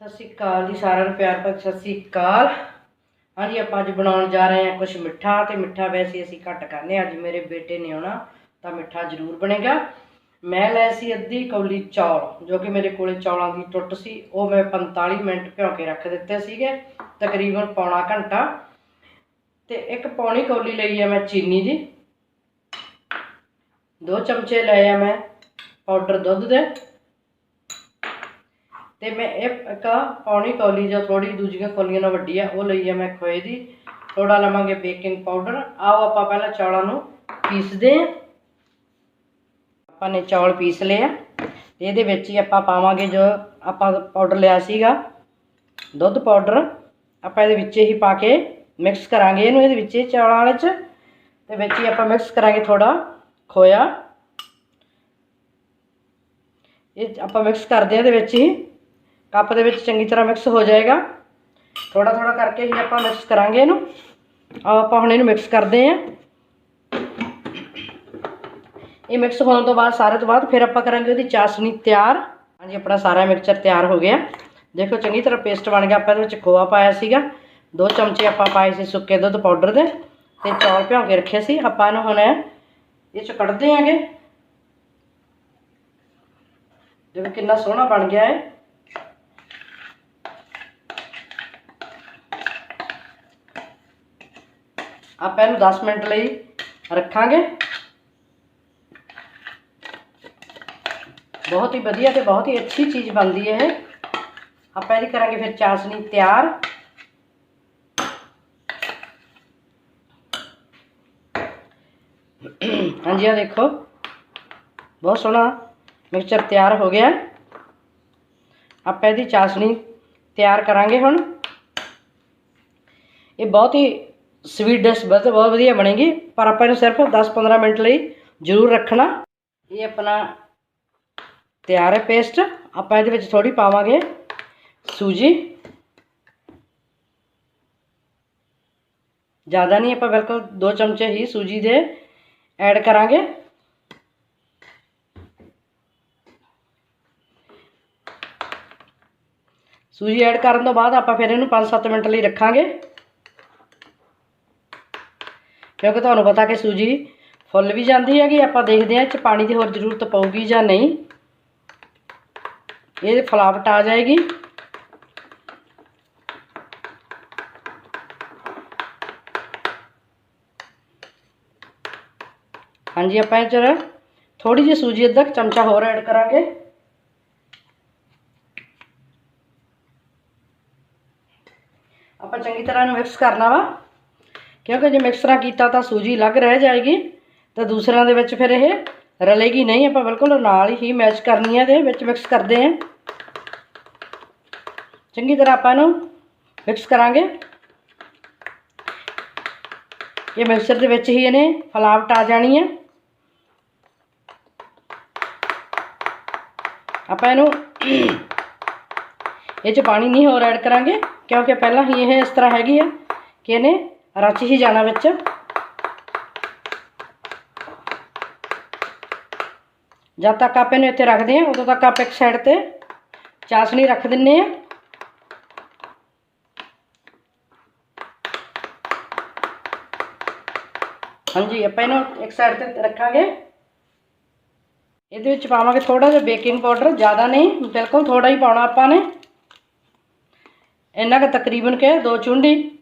ਸਤਿ ਸ਼੍ਰੀ ਅਕਾਲ ਜੀ ਸਾਰਿਆਂ ਨੂੰ, ਪਿਆਰ ਭਰੀ ਸਤਿ ਸ਼੍ਰੀ ਅਕਾਲ। ਹਾਂਜੀ, ਆਪਾਂ ਅੱਜ ਬਣਾਉਣ ਜਾ ਰਹੇ ਹਾਂ ਕੁਝ ਮਿੱਠਾ ਤੇ ਮਿੱਠਾ ਵੈਸੇ ਅਸੀਂ ਘੱਟ ਕਰਨੇ ਹਾਂ। ਅੱਜ ਮੇਰੇ ਬੇਟੇ ਨੇ ਆਉਣਾ ਤਾਂ ਮਿੱਠਾ ਜ਼ਰੂਰ ਬਣੇਗਾ। ਮੈਂ ਲੈ ਸੀ ਅੱਧੀ ਕੌਲੀ ਚੌਲ, ਜੋ ਕਿ ਮੇਰੇ ਕੋਲੇ ਚੌਲਾਂ ਦੀ ਟੁੱਟ ਸੀ, ਉਹ ਮੈਂ 45 ਮਿੰਟ ਭਿਉਂ ਕੇ ਰੱਖ ਦਿੱਤੇ ਸੀਗੇ, ਤਕਰੀਬਨ ਪੌਣਾ ਘੰਟਾ। ਤੇ ਇੱਕ ਪੌਣੀ ਕੌਲੀ ਲਈ ਹੈ ਮੈਂ ਚੀਨੀ ਦੀ। ਦੋ ਚਮਚੇ ਲਏ ਆ ਮੈਂ ਪਾਊਡਰ ਦੁੱਧ ਦੇ। ਤੇ ਮੈਂ ਇਹ ਇੱਕ ਪੌਣੀ ਕੌਲੀ ਜੋ ਥੋੜੀ ਦੂਜੀਆਂ ਕੌਲੀਆਂ ਨਾਲੋਂ ਵੱਡੀ ਆ, ਉਹ ਲਈ ਆ ਮੈਂ ਖੋਏ ਦੀ। ਥੋੜਾ ਲਵਾਂਗੇ ਬੇਕਿੰਗ ਪਾਊਡਰ। ਆਓ ਆਪਾਂ ਪਹਿਲਾਂ ਚੌਲਾਂ ਨੂੰ ਪੀਸਦੇ ਆ। ਆਪਾਂ ਨੇ ਚੌਲ ਪੀਸ ਲਏ ਆ। ਤੇ ਇਹਦੇ ਵਿੱਚ ਹੀ ਆਪਾਂ ਪਾਵਾਂਗੇ ਜੋ ਆਪਾਂ ਪਾਊਡਰ ਲਿਆ ਸੀਗਾ, ਦੁੱਧ ਪਾਊਡਰ। ਆਪਾਂ ਇਹਦੇ ਵਿੱਚ ਹੀ ਪਾ ਕੇ ਮਿਕਸ ਕਰਾਂਗੇ ਇਹਨੂੰ, ਇਹਦੇ ਵਿੱਚ ਚੌਲਾਂ ਵਾਲੇ ਚ। ਤੇ ਵਿੱਚ ਹੀ ਆਪਾਂ ਮਿਕਸ ਕਰਾਂਗੇ ਥੋੜਾ ਖੋਇਆ। ਇਹ ਆਪਾਂ ਮਿਕਸ ਕਰਦੇ ਆ ਇਹਦੇ ਵਿੱਚ ਹੀ। ਕੱਪ ਦੇ ਵਿੱਚ ਚੰਗੀ ਤਰ੍ਹਾਂ ਮਿਕਸ ਹੋ ਜਾਏਗਾ। ਥੋੜਾ ਥੋੜਾ ਕਰਕੇ ਹੀ ਆਪਾਂ ਮਿਕਸ ਕਰਾਂਗੇ ਇਹਨੂੰ। ਆਓ ਆਪਾਂ ਹੁਣ ਇਹਨੂੰ ਮਿਕਸ ਕਰਦੇ ਆਂ ਇਹ ਮਿਕਸ ਹੋਣ ਤੋਂ ਬਾਅਦ ਸਾਰੇ ਤੋਂ ਬਾਅਦ ਫਿਰ ਆਪਾਂ ਕਰਾਂਗੇ ਉਹਦੀ ਚਾਸ਼ਨੀ ਤਿਆਰ। ਹਾਂਜੀ, ਆਪਣਾ ਸਾਰਾ ਮਿਕਸਚਰ ਤਿਆਰ ਹੋ ਗਿਆ। ਦੇਖੋ, ਚੰਗੀ ਤਰ੍ਹਾਂ ਪੇਸਟ ਬਣ ਗਿਆ। ਆਪਾਂ ਇਹਦੇ ਵਿੱਚ ਖੋਆ ਪਾਇਆ ਸੀਗਾ। ਦੋ ਚਮਚੇ ਆਪਾਂ ਪਾਏ ਸੀ ਸੁੱਕੇ ਦੁੱਧ ਪਾਊਡਰ ਦੇ ਤੇ ਚੌਲ ਭਿਉਂ ਕੇ ਰੱਖੇ ਸੀ। ਆਪਾਂ ਇਹਨੂੰ ਹੁਣ ਇਹ ਚ ਕੱਢਦੇ ਆਂਗੇ। ਦੇਖੋ ਕਿੰਨਾ ਸੋਹਣਾ ਬਣ ਗਿਆ ਹੈ ਆਪਾਂ ਇਹਨੂੰ 10 ਮਿੰਟ ਲਈ ਰੱਖਾਂਗੇ ਬਹੁਤ ਹੀ ਵਧੀਆ ਤੇ ਬਹੁਤ ਹੀ ਅੱਛੀ ਚੀਜ਼ ਬਣਦੀ ਹੈ ਇਹ ਆਪਾਂ ਇਹਦੀ ਕਰਾਂਗੇ ਫਿਰ ਚਾਸ਼ਨੀ ਤਿਆਰ ਹਾਂਜੀ ਆ ਦੇਖੋ ਬਹੁਤ ਸੋਹਣਾ ਮਿਕਸਚਰ ਤਿਆਰ ਹੋ ਗਿਆ ਆਪਾਂ ਇਹਦੀ ਚਾਸ਼ਨੀ ਤਿਆਰ ਕਰਾਂਗੇ ਹੁਣ ਇਹ ਬਹੁਤ ਹੀ ਸਵੀਟ ਡਿਸ਼ ਬਹੁਤ ਬਹੁਤ ਵਧੀਆ ਬਣੇਗੀ, ਪਰ ਆਪਾਂ ਇਹਨੂੰ ਸਿਰਫ 10-15 ਮਿੰਟ ਲਈ ਜ਼ਰੂਰ ਰੱਖਣਾ। ਇਹ ਆਪਣਾ ਤਿਆਰ ਹੈ ਪੇਸਟ ਆਪਾਂ ਇਹਦੇ ਵਿੱਚ ਥੋੜੀ ਪਾਵਾਂਗੇ ਸੂਜੀ। ਜ਼ਿਆਦਾ ਨਹੀਂ, ਆਪਾਂ ਬਿਲਕੁਲ 2 ਚਮਚੇ ਹੀ ਸੂਜੀ ਦੇ ਐਡ ਕਰਾਂਗੇ। ਸੂਜੀ ਐਡ ਕਰਨ ਤੋਂ ਬਾਅਦ ਆਪਾਂ ਫਿਰ ਇਹਨੂੰ 5-7 ਮਿੰਟ ਲਈ ਰੱਖਾਂਗੇ। ਕਿਉਂਕਿ ਤੁਹਾਨੂੰ ਪਤਾ ਕਿ ਸੂਜੀ ਫੁੱਲ ਵੀ ਜਾਂਦੀ ਹੈਗੀ, ਆਪਾਂ ਦੇਖਦੇ ਹਾਂ ਇਹ 'ਚ ਪਾਣੀ ਦੀ ਹੋਰ ਜ਼ਰੂਰਤ ਪਊਗੀ ਜਾਂ ਨਹੀਂ। ਇਹ ਫਲਾਵਟ ਆ ਜਾਏਗੀ। ਹਾਂਜੀ, ਆਪਾਂ ਇਹ 'ਚ ਥੋੜੀ ਜਿਹੀ ਸੂਜੀ ਅੱਧਾ ਕੁ ਚਮਚਾ ਹੋਰ ਐਡ ਕਰਾਂਗੇ। ਆਪਾਂ ਚੰਗੀ ਤਰ੍ਹਾਂ ਇਹਨੂੰ ਮਿਕਸ ਕਰਨਾ ਵਾ। ਕਿਉਂਕਿ ਜੇ ਮਿਕਸਰਾ ਕੀਤਾ ਤਾਂ ਸੂਜੀ ਅਲੱਗ ਰਹਿ ਜਾਏਗੀ, ਤਾਂ ਦੂਸਰਿਆਂ ਦੇ ਵਿੱਚ ਫਿਰ ਇਹ ਰਲੇਗੀ ਨਹੀਂ। ਆਪਾਂ ਬਿਲਕੁਲ ਨਾਲ ਹੀ ਮੈਚ ਕਰਨੀ ਹੈ ਦੇ ਵਿੱਚ ਮਿਕਸ ਕਰਦੇ ਹਾਂ ਚੰਗੀ ਤਰ੍ਹਾਂ ਆਪਾਂ ਇਹਨੂੰ ਮਿਕਸ ਕਰਾਂਗੇ। ਇਹ ਮਿਕਸਰ ਦੇ ਵਿੱਚ ਹੀ ਇਹਨੇ ਫਲਾਵਟ ਆ ਜਾਣੀ ਹੈ ਆਪਾਂ ਇਹਨੂੰ ਇਹ ਚ ਪਾਣੀ ਨਹੀਂ ਹੋਰ ਐਡ ਕਰਾਂਗੇ, ਕਿਉਂਕਿ ਪਹਿਲਾਂ ਹੀ ਇਹ ਇਸ ਤਰ੍ਹਾਂ ਹੈਗੀ ਆ ਕਿ ਇਹਨੇ ਰਚ ਹੀ ਜਾਣਾ ਵਿੱਚ। ਜਦ ਤੱਕ ਆਪਾਂ ਇਹਨੂੰ ਇੱਥੇ ਰੱਖਦੇ ਹਾਂ, ਉਦੋਂ ਤੱਕ ਆਪਾਂ ਇੱਕ ਸਾਈਡ ਤੇ ਚਾਸ਼ਨੀ ਰੱਖ ਦਿੰਨੇ ਆ ਹਾਂਜੀ, ਆਪਾਂ ਇਹਨੂੰ ਇੱਕ ਸਾਈਡ ਤੇ ਰੱਖਾਂਗੇ। ਇਹਦੇ ਵਿੱਚ ਪਾਵਾਂਗੇ ਥੋੜਾ ਜਿਹਾ ਬੇਕਿੰਗ ਪਾਊਡਰ ਜ਼ਿਆਦਾ ਨਹੀਂ, ਬਿਲਕੁਲ ਥੋੜਾ ਹੀ ਪਾਉਣਾ ਆਪਾਂ ਨੇ। ਇੰਨਾ ਕੁ ਤਕਰੀਬਨ ਕਿ ਦੋ ਚੁੰਡੀ।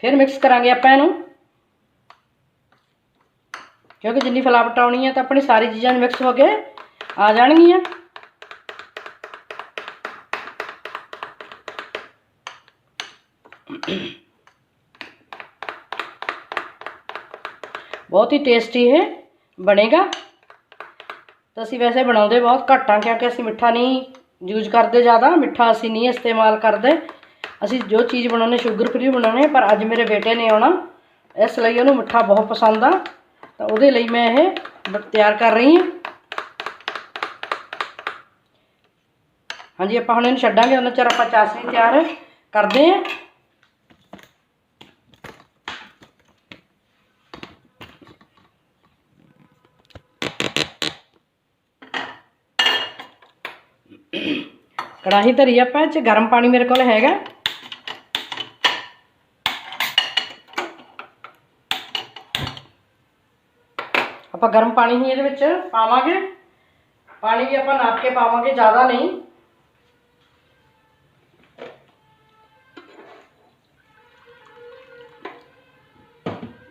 ਫਿਰ ਮਿਕਸ ਕਰਾਂਗੇ ਆਪਾਂ ਇਹਨੂੰ। ਕਿਉਂਕਿ ਜਿੰਨੀ ਫਲਾਵਟ ਆਉਣੀ ਹੈ ਤਾਂ ਆਪਣੀ ਸਾਰੀ ਚੀਜ਼ਾਂ ਮਿਕਸ ਹੋ ਕੇ ਆ ਜਾਣਗੀਆਂ। ਬਹੁਤ ਹੀ ਟੇਸਟੀ ਇਹ ਬਣੇਗਾ। ਤਾਂ ਅਸੀਂ ਵੈਸੇ ਬਣਾਉਂਦੇ ਬਹੁਤ ਘੱਟ ਆ ਕਿਉਂਕਿ ਅਸੀਂ ਮਿੱਠਾ ਨਹੀਂ ਯੂਜ਼ ਕਰਦੇ ਜ਼ਿਆਦਾ। ਮਿੱਠਾ ਅਸੀਂ ਨਹੀਂ ਇਸਤੇਮਾਲ ਕਰਦੇ। ਅਸੀਂ ਜੋ ਚੀਜ਼ ਬਣਾਉਣੇ, ਸ਼ੂਗਰ ਫ੍ਰੀ ਬਣਾਉਣੇ, ਪਰ ਅੱਜ ਮੇਰੇ ਬੇਟੇ ਨੇ ਆਉਣਾ। ਇਸ ਲਈ ਉਹਨੂੰ ਮਿੱਠਾ ਬਹੁਤ ਪਸੰਦ ਆ। ਤਾਂ ਉਹਦੇ ਲਈ ਮੈਂ ਇਹ ਬ- ਤਿਆਰ ਕਰ ਰਹੀ ਹਾਂ। ਹਾਂਜੀ, ਆਪਾਂ ਹੁਣ ਇਹਨੂੰ ਛੱਡਾਂਗੇ। ਉਹਨਾਂ ਚਿਰ ਆਪਾਂ ਚਾਸ਼ਨੀ ਤਿਆਰ ਕਰਦੇ ਹਾਂ। ਕੜਾਹੀ ਧਰੀ ਆਪਾਂ, ਇਹ ਚ ਗਰਮ ਪਾਣੀ ਮੇਰੇ ਕੋਲ ਹੈਗਾ। ਆਪਾਂ ਗਰਮ ਪਾਣੀ ਹੀ ਇਹਦੇ ਵਿੱਚ ਪਾਵਾਂਗੇ। ਪਾਣੀ ਵੀ ਆਪਾਂ ਨਾਪ ਕੇ ਪਾਵਾਂਗੇ, ਜ਼ਿਆਦਾ ਨਹੀਂ।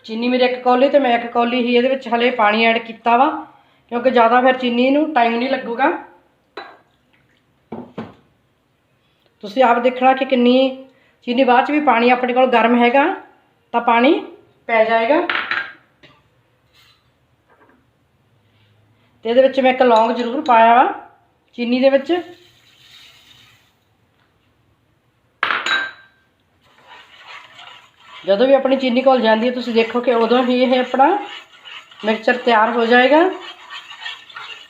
ਚੀਨੀ ਮੇਰੇ ਇੱਕ ਕੌਲੀ ਤੇ ਮੈਂ ਇੱਕ ਕੌਲੀ ਹੀ ਇਹਦੇ ਵਿੱਚ ਹਲੇ ਪਾਣੀ ਐਡ ਕੀਤਾ ਵਾ, ਕਿਉਂਕਿ ਜ਼ਿਆਦਾ ਫਿਰ ਚੀਨੀ ਨੂੰ ਟਾਈਮ ਨਹੀਂ ਲੱਗੂਗਾ। ਤੁਸੀਂ ਆਪ ਦੇਖਣਾ ਕਿ ਕਿੰਨੀ, ਚੀਨੀ ਬਾਅਦ ਚ ਵੀ ਪਾਣੀ ਆਪਣੇ ਕੋਲ ਗਰਮ ਹੈਗਾ, ਤਾਂ ਪਾਣੀ ਪੈ ਜਾਏਗਾ। ਤੇ ਇਹਦੇ ਵਿੱਚ ਮੈਂ ਇੱਕ ਲੌਂਗ ਜ਼ਰੂਰ ਪਾਇਆ ਵਾ, ਚੀਨੀ ਦੇ ਵਿੱਚ। ਜਦੋਂ ਵੀ ਆਪਣੀ ਚੀਨੀ ਘੁਲ ਜਾਂਦੀ ਹੈ, ਤੁਸੀਂ ਦੇਖੋ ਕਿ ਉਦੋਂ ਹੀ ਇਹ ਆਪਣਾ ਮਿਕਸਚਰ ਤਿਆਰ ਹੋ ਜਾਏਗਾ।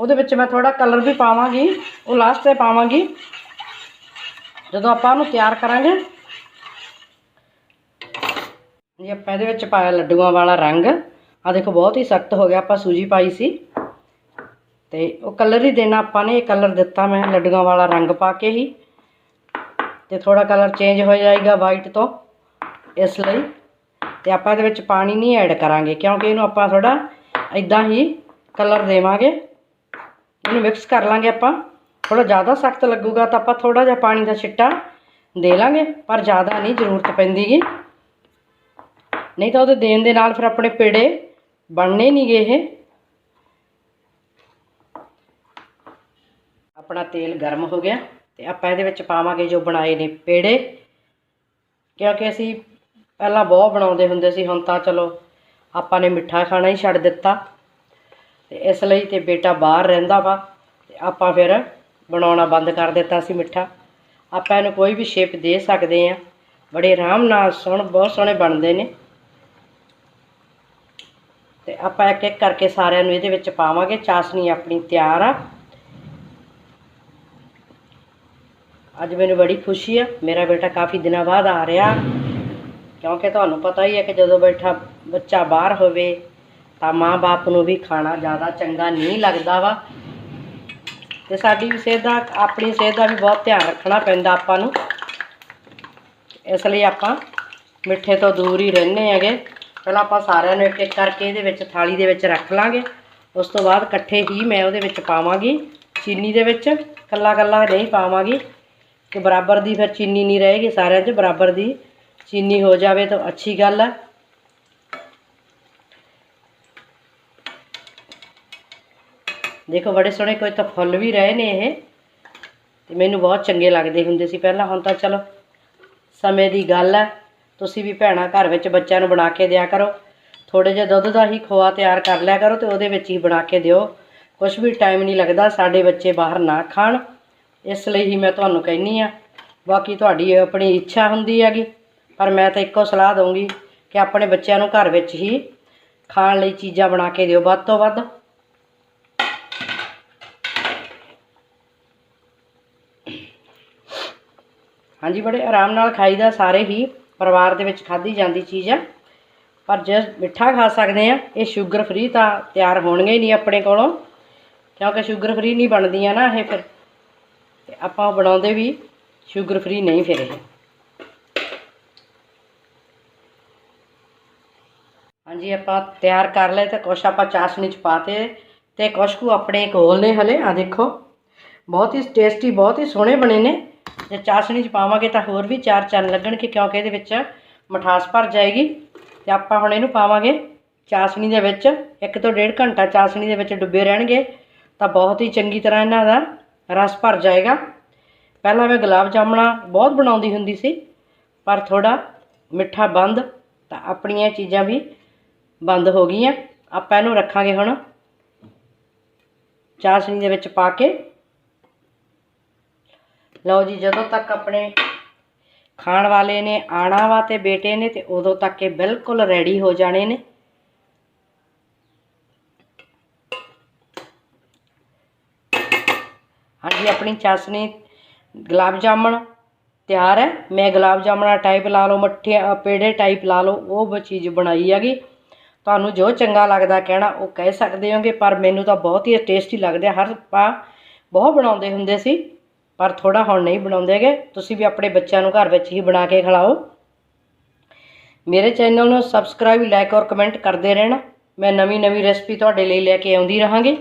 ਉਹਦੇ ਵਿੱਚ ਮੈਂ ਥੋੜਾ ਕਲਰ ਵੀ ਪਾਵਾਂਗੀ, ਉਹ ਲਾਸਟ ਤੇ ਪਾਵਾਂਗੀ। ਜਦੋਂ ਆਪਾਂ ਉਹਨੂੰ ਤਿਆਰ ਕਰਾਂਗੇ ਜੀ ਆਪਾਂ ਇਹਦੇ ਵਿੱਚ ਪਾਇਆ ਲੱਡੂਆਂ ਵਾਲਾ ਰੰਗ। ਆ ਦੇਖੋ, ਬਹੁਤ ਹੀ ਸਖਤ ਹੋ ਗਿਆ, ਆਪਾਂ ਸੂਜੀ ਪਾਈ ਸੀ। ਤੇ ਉਹ ਕਲਰ ਹੀ ਦੇਣਾ ਆਪਾਂ ਨੇ, ਇਹ ਕਲਰ ਦਿੱਤਾ ਮੈਂ ਲੱਡੂਆਂ ਵਾਲਾ ਰੰਗ ਪਾ ਕੇ ਹੀ। ਤੇ ਥੋੜਾ ਕਲਰ ਚੇਂਜ ਹੋ ਜਾਏਗਾ ਵਾਈਟ ਤੋਂ ਇਸ ਲਈ। ਤੇ ਆਪਾਂ ਇਹਦੇ ਵਿੱਚ ਪਾਣੀ ਨਹੀਂ ਐਡ ਕਰਾਂਗੇ, ਕਿਉਂਕਿ ਇਹਨੂੰ ਆਪਾਂ ਥੋੜਾ ਇਦਾਂ ਹੀ ਕਲਰ ਦੇਵਾਂਗੇ। ਇਹਨੂੰ ਮਿਕਸ ਕਰ ਲਾਂਗੇ ਆਪਾਂ। ਥੋੜਾ ਜ਼ਿਆਦਾ ਸਖਤ ਲੱਗੂਗਾ ਤਾਂ ਆਪਾਂ ਥੋੜਾ ਜਿਹਾ ਪਾਣੀ ਦਾ ਛਿੱਟਾ ਦੇ ਲਾਂਗੇ, ਪਰ ਜ਼ਿਆਦਾ ਨਹੀਂ, ਜ਼ਰੂਰਤ ਪੈਂਦੀਗੀ। ਨਹੀਂ ਤਾਂ ਉਹਦੇ ਦੇਣ ਦੇ ਨਾਲ ਫਿਰ ਆਪਣੇ ਪੇੜੇ ਬਣਨੇ ਨਹੀਂਗੇ ਇਹ। ਆਪਣਾ ਤੇਲ ਗਰਮ ਹੋ ਗਿਆ ਤੇ ਆਪਾਂ ਇਹਦੇ ਵਿੱਚ ਪਾਵਾਂਗੇ ਜੋ ਬਣਾਏ ਨੇ ਪੇੜੇ। ਕਿਉਂਕਿ ਅਸੀਂ ਪਹਿਲਾਂ ਬਹੁਤ ਬਣਾਉਂਦੇ ਹੁੰਦੇ ਸੀ, ਹੁਣ ਤਾਂ ਚਲੋ ਆਪਾਂ ਨੇ ਮਿੱਠਾ ਖਾਣਾ ਹੀ ਛੱਡ ਦਿੱਤਾ। ਤੇ ਇਸ ਲਈ ਤੇ ਬੇਟਾ ਬਾਹਰ ਰਹਿੰਦਾ ਵਾ ਤੇ ਆਪਾਂ ਫਿਰ ਬਣਾਉਣਾ ਬੰਦ ਕਰ ਦਿੱਤਾ ਸੀ ਮਿੱਠਾ। ਆਪਾਂ ਇਹਨੂੰ ਕੋਈ ਵੀ ਸ਼ੇਪ ਦੇ ਸਕਦੇ ਆ ਬੜੇ ਆਰਾਮ ਨਾਲ ਸੋਹਣ ਬਹੁਤ ਸੋਹਣੇ ਬਣਦੇ ਨੇ। ਤੇ ਆਪਾਂ ਇੱਕ ਇੱਕ ਕਰਕੇ ਸਾਰਿਆਂ ਨੂੰ ਇਹਦੇ ਵਿੱਚ ਪਾਵਾਂਗੇ। ਚਾਸ਼ਨੀ ਆਪਣੀ ਤਿਆਰ ਆ। ਅੱਜ ਮੈਨੂੰ ਬੜੀ ਖੁਸ਼ੀ ਆ, ਮੇਰਾ ਬੇਟਾ ਕਾਫੀ ਦਿਨਾਂ ਬਾਅਦ ਆ ਰਿਹਾ। ਕਿਉਂਕਿ ਤੁਹਾਨੂੰ ਪਤਾ ਹੀ ਹੈ ਕਿ ਜਦੋਂ ਬੈਠਾ ਬੱਚਾ ਬਾਹਰ ਹੋਵੇ, ਤਾਂ ਮਾਂ-ਬਾਪ ਨੂੰ ਵੀ ਖਾਣਾ ਜ਼ਿਆਦਾ ਚੰਗਾ ਨਹੀਂ ਲੱਗਦਾ ਵਾ। ਤੇ ਸਾਡੀ ਵੀ ਸਿਹਤ ਦਾ ਆਪਣੀ ਸਿਹਤ ਦਾ ਵੀ ਬਹੁਤ ਧਿਆਨ ਰੱਖਣਾ ਪੈਂਦਾ ਆਪਾਂ ਨੂੰ। ਇਸ ਲਈ ਆਪਾਂ ਮਿੱਠੇ ਤੋਂ ਦੂਰ ਹੀ ਰਹਿੰਦੇ ਹੈਗੇ। ਪਹਿਲਾਂ ਆਪਾਂ ਸਾਰਿਆਂ ਨੂੰ ਇੱਕ ਇੱਕ ਕਰਕੇ ਇਹਦੇ ਵਿੱਚ ਥਾਲੀ ਦੇ ਵਿੱਚ ਰੱਖ ਲਾਂਗੇ। ਉਸ ਤੋਂ ਬਾਅਦ ਇਕੱਠੇ ਹੀ ਮੈਂ ਉਹਦੇ ਵਿੱਚ ਪਾਵਾਂਗੀ। ਚੀਨੀ ਦੇ ਵਿੱਚ ਕੱਲਾ ਕੱਲਾ ਨਹੀਂ ਪਾਵਾਂਗੀ। ਕਿ ਬਰਾਬਰ ਦੀ ਫਿਰ ਚੀਨੀ ਨਹੀਂ ਰਹੇਗੀ, ਸਾਰਿਆਂ 'ਚ ਬਰਾਬਰ ਦੀ ਚੀਨੀ ਹੋ ਜਾਵੇ ਤਾਂ ਅੱਛੀ ਗੱਲ ਹੈ ਦੇਖੋ ਬੜੇ ਸੋਹਣੇ ਕੋਈ ਤਾਂ ਫੁੱਲ ਵੀ ਰਹੇ ਨੇ ਇਹ, ਤੇ ਮੈਨੂੰ ਬਹੁਤ ਚੰਗੇ ਲੱਗਦੇ ਹੁੰਦੇ ਸੀ ਪਹਿਲਾਂ, ਹੁਣ ਤਾਂ ਚਲੋ ਸਮੇਂ ਦੀ ਗੱਲ ਹੈ ਤੁਸੀਂ ਵੀ ਭੈਣਾਂ ਘਰ ਵਿੱਚ ਬੱਚਿਆਂ ਨੂੰ ਬਣਾ ਕੇ ਦਿਆ ਕਰੋ। ਥੋੜੇ ਜਿਹਾ ਦੁੱਧ ਦਾ ਹੀ ਖੋਆ ਤਿਆਰ ਕਰ ਲਿਆ ਕਰੋ ਤੇ ਉਹਦੇ ਵਿੱਚ ਹੀ ਬਣਾ ਕੇ ਦਿਓ। ਕੁਝ ਵੀ ਟਾਈਮ ਨਹੀਂ ਲੱਗਦਾ ਸਾਡੇ ਬੱਚੇ ਬਾਹਰ ਨਾ ਖਾਣ। ਇਸ ਲਈ ਹੀ ਮੈਂ ਤੁਹਾਨੂੰ ਕਹਿੰਨੀ ਆ ਬਾਕੀ ਤੁਹਾਡੀ ਆਪਣੀ ਇੱਛਾ ਹੁੰਦੀ ਹੈਗੀ, ਪਰ ਮੈਂ ਤਾਂ ਇੱਕੋ ਸਲਾਹ ਦਊਂਗੀ ਕਿ ਆਪਣੇ ਬੱਚਿਆਂ ਨੂੰ ਘਰ ਵਿੱਚ ਹੀ ਖਾਣ ਲਈ ਚੀਜ਼ਾਂ ਬਣਾ ਕੇ ਦਿਓ ਵੱਧ ਤੋਂ ਵੱਧ। ਹਾਂਜੀ, ਬੜੇ ਆਰਾਮ ਨਾਲ ਖਾਈਦਾ ਸਾਰੇ ਹੀ, ਪਰਿਵਾਰ ਦੇ ਵਿੱਚ ਖਾਧੀ ਜਾਂਦੀ ਚੀਜ਼ ਆ। ਪਰ ਜੇ ਮਿੱਠਾ ਖਾ ਸਕਦੇ ਆ ਇਹ ਸ਼ੂਗਰ ਫ੍ਰੀ ਤਾਂ ਤਿਆਰ ਹੋਣਗੇ ਹੀ ਨਹੀਂ ਆਪਣੇ ਕੋਲੋਂ, ਕਿਉਂਕਿ ਸ਼ੂਗਰ ਫ੍ਰੀ ਨਹੀਂ ਬਣਦੀਆਂ ਨਾ ਇਹ ਫਿਰ। ਆਪਾਂ ਬਣਾਉਂਦੇ ਵੀ ਸ਼ੂਗਰ ਫ੍ਰੀ ਨਹੀਂ ਫਿਰ ਇਹ। ਹਾਂਜੀ, ਆਪਾਂ ਤਿਆਰ ਕਰ ਲਏ ਤੇ ਕੁਛ ਆਪਾਂ ਚਾਸ਼ਨੀ ਚ ਪਾਤੇ ਤੇ ਕੁਛ ਕੁ ਆਪਣੇ ਕੋਲ ਨੇ ਹਲੇ ਆ ਦੇਖੋ। ਬਹੁਤ ਹੀ ਟੇਸਟੀ ਬਹੁਤ ਹੀ ਸੋਹਣੇ ਬਣੇ ਨੇ। ਜੇ ਚਾਸ਼ਨੀ ਚ ਪਾਵਾਂਗੇ ਤਾਂ ਹੋਰ ਵੀ ਚਾਰ ਚੰਨ ਲੱਗਣਗੇ, ਕਿਉਂਕਿ ਇਹਦੇ ਵਿੱਚ ਮਠਾਸ ਭਰ ਜਾਏਗੀ। ਤੇ ਆਪਾਂ ਹੁਣ ਇਹਨੂੰ ਪਾਵਾਂਗੇ ਚਾਸ਼ਨੀ ਦੇ ਵਿੱਚ। ਇੱਕ ਤੋਂ ਡੇਢ ਘੰਟਾ ਚਾਸ਼ਨੀ ਦੇ ਵਿੱਚ ਡੁੱਬੇ ਰਹਿਣਗੇ, ਤਾਂ ਬਹੁਤ ਹੀ ਚੰਗੀ ਤਰ੍ਹਾਂ ਇਹਨਾਂ ਦਾ ਰਸ ਭਰ ਜਾਏਗਾ। ਪਹਿਲਾਂ ਮੈਂ ਗੁਲਾਬ ਜਾਮਣਾ ਬਹੁਤ ਬਣਾਉਂਦੀ ਹੁੰਦੀ ਸੀ, ਪਰ ਥੋੜਾ ਮਿੱਠਾ ਬੰਦ, ਤਾਂ ਆਪਣੀਆਂ ਚੀਜ਼ਾਂ ਵੀ ਬੰਦ ਹੋ ਗਈਆਂ। ਆਪਾਂ ਇਹਨੂੰ ਰੱਖਾਂਗੇ ਹੁਣ। ਚਾਸ਼ਨੀ ਦੇ ਵਿੱਚ ਪਾ ਕੇ। ਲਓ ਜੀ, ਜਦੋਂ ਤੱਕ ਆਪਣੇ ਖਾਣ ਵਾਲੇ ਨੇ ਆਣਾ ਵਾ ਤੇ ਬੇਟੇ ਨੇ, ਤੇ ਉਦੋਂ ਤੱਕ ਇਹ ਬਿਲਕੁਲ ਰੈਡੀ ਹੋ ਜਾਣੇ ਨੇ। ਹਾਂਜੀ, ਆਪਣੀ ਚਾਸ਼ਨੀ ਗੁਲਾਬ ਜਾਮਣ ਤਿਆਰ ਹੈ। ਮੈਂ ਗੁਲਾਬ ਜਾਮਣਾ ਟਾਈਪ ਲਾ ਲਓ, ਮੱਠੇ ਪੇੜੇ ਟਾਈਪ ਲਾ ਲਓ, ਉਹ ਚੀਜ਼ ਬਣਾਈ ਹੈਗੀ। ਤੁਹਾਨੂੰ ਜੋ ਚੰਗਾ ਲੱਗਦਾ ਕਹਿਣਾ, ਉਹ ਕਹਿ ਸਕਦੇ ਹੋਗੇ, ਪਰ ਮੈਨੂੰ ਤਾਂ ਬਹੁਤ ਹੀ ਟੇਸਟੀ ਲੱਗਦਾ ਹਰ ਪਾ ਬਹੁਤ ਬਣਾਉਂਦੇ ਹੁੰਦੇ ਸੀ, ਪਰ ਥੋੜਾ ਹੁਣ ਨਹੀਂ ਬਣਾਉਂਦੇਗੇ ਤੁਸੀਂ ਵੀ ਆਪਣੇ ਬੱਚਿਆਂ ਨੂੰ ਘਰ ਵਿੱਚ ਹੀ ਬਣਾ ਕੇ ਖਿਲਾਓ। ਮੇਰੇ ਚੈਨਲ ਨੂੰ ਸਬਸਕ੍ਰਾਈਬ ਲਾਈਕ ਔਰ ਕਮੈਂਟ ਕਰਦੇ ਰਹਿਣਾ। ਮੈਂ ਨਵੀਂ ਨਵੀਂ ਰੈਸਪੀ ਤੁਹਾਡੇ ਲਈ ਲੈ ਕੇ ਆਉਂਦੀ ਰਹਾਂਗੀ।